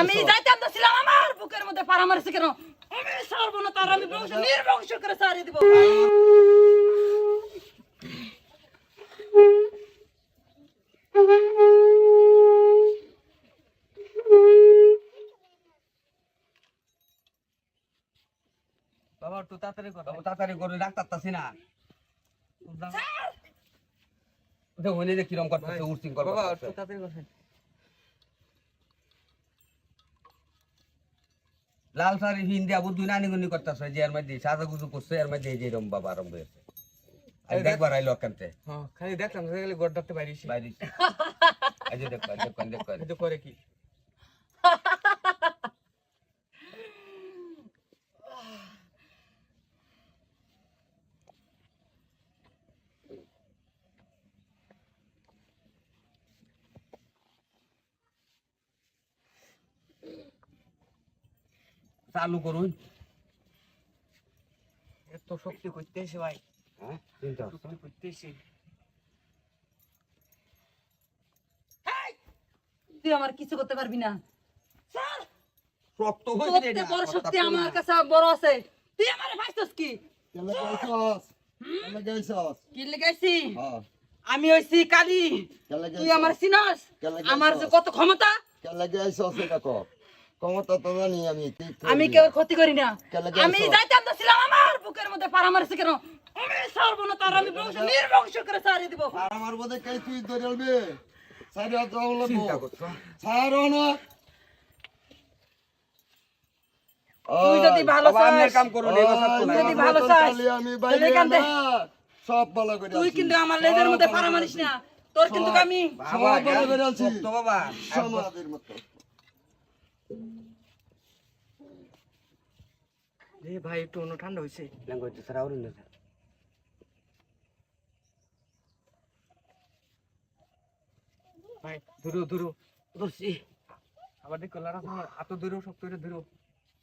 আমি যাইতাম তো ছিলাম আমার বুকের মধ্যে পাড়া মারছে কেন? আমি সারবো না তার আমি বংশ নির্বংশ করে সারিয়ে দিব। বাবা একটু তাড়াতাড়ি কর। বাবু তাড়াতাড়ি করে ডাক্তার তাছি না। দেখো উনি যে কিরম করতেছে উর্সিং বাবা করতেছে। একটু তাড়াতাড়ি কর। লাল শাড়ি হিন্দি আবু দুই নানি গুনি করতেছে যে এর মধ্যে সাজা গুজু করছে এর মধ্যে যে রম বাবা আরম্ভ হয়েছে। দেখবার আইলো অকান্তে হ্যাঁ খালি দেখলাম খালি গড় ডাকতে পারিস বাইরে দেখ দেখ দেখবেন দেখবেন করে কি? চালু করুন। এত শক্তি করতেছে ভাই। হ্যাঁ শক্তি করতেছে। তুই আমার কিছু করতে পারবি না। স্যার! শক্ত তোর হয়েছে বড় শক্তি আমার কাছে বড় আছে। তুই আমার ভাইছস কি? কেলে গাইছস কেলে গাইছস কি লাগাইছি আমি হইছি কালি। তুই আমার সিনাস আমার যে কত ক্ষমতা? কেলে গাইছস এটা কো ক্ষমতা তো জানি আমি আমি কেউ ক্ষতি করি না। আমি যাইতাম তো ছিলাম আমার বুকের মধ্যে পাড়া মারছে কেন? আমি সারবো তার আমি বংশ নির্বংশ করে সারিয়ে দিব। তুই ছাড়ো না। তুই যদি ভালো চাস কাম এই কথা তুই যদি ভালো চাস, আমি বাইরে না। সব ভালো করে তুই কিন্তু আমার লেজের মধ্যে পাড়া মারিস না। তোর কিন্তু আমি সব ভালো করে আছি। শক্ত বাবা। সমাজের মতো। এই ভাই একটু অন্য ঠান্ডা হয়েছে ল্যাঙ্গুয়েজ ছাড়া আর না ভাই ধরো ধরো। ধরছি। আবার দেখো লারা তোমার হাত ধরো শক্ত করে ধরো।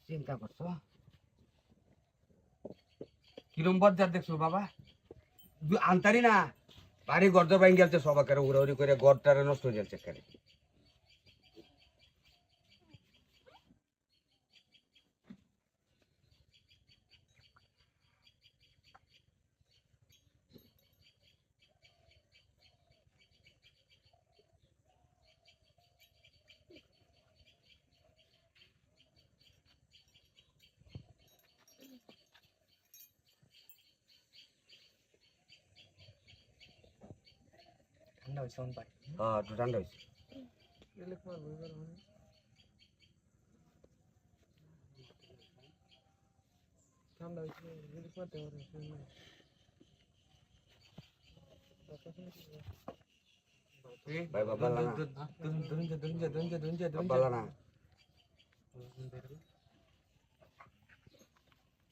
চিন্তা করছ? কিরম বজ্জার দেখছ বাবা? দু- আনতারি না? বাড়ি গর্দ বাইন গেলছে সবাকে উড়ে উড়ি করে গড়টারে নষ্ট হয়ে যাচ্ছে ঠান্ডা হয়েছে অন ভাই হ্যাঁ একটু ঠান্ডা হয়েছে। ঠান্ডা হয়েছে গেলে পারতে পারব ভাই বাবা যা। ভালো না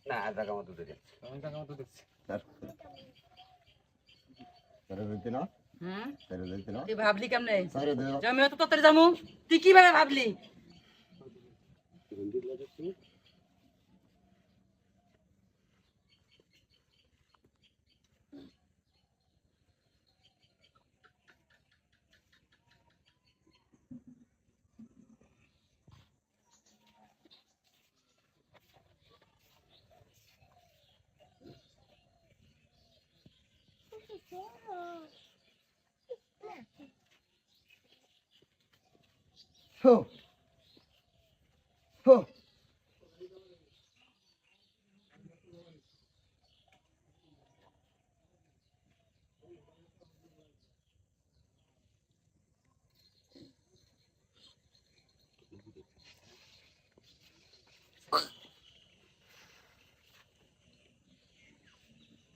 না জায়গা মতো দিয়ে আমি টাকা মতো দেখছি। দিতে না? তুই ভাবলি কেমনে? ছেড়ে দে যে আমি অত তাড়াতাড়ি যাব। তুই কীভাবে ভাবলি? হো হো।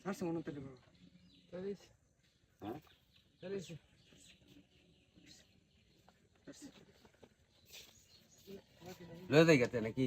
আসছে মনে হতে দেবো চলিস হ্যাঁ? চলিস লয়ে যাই গেছে নাকি?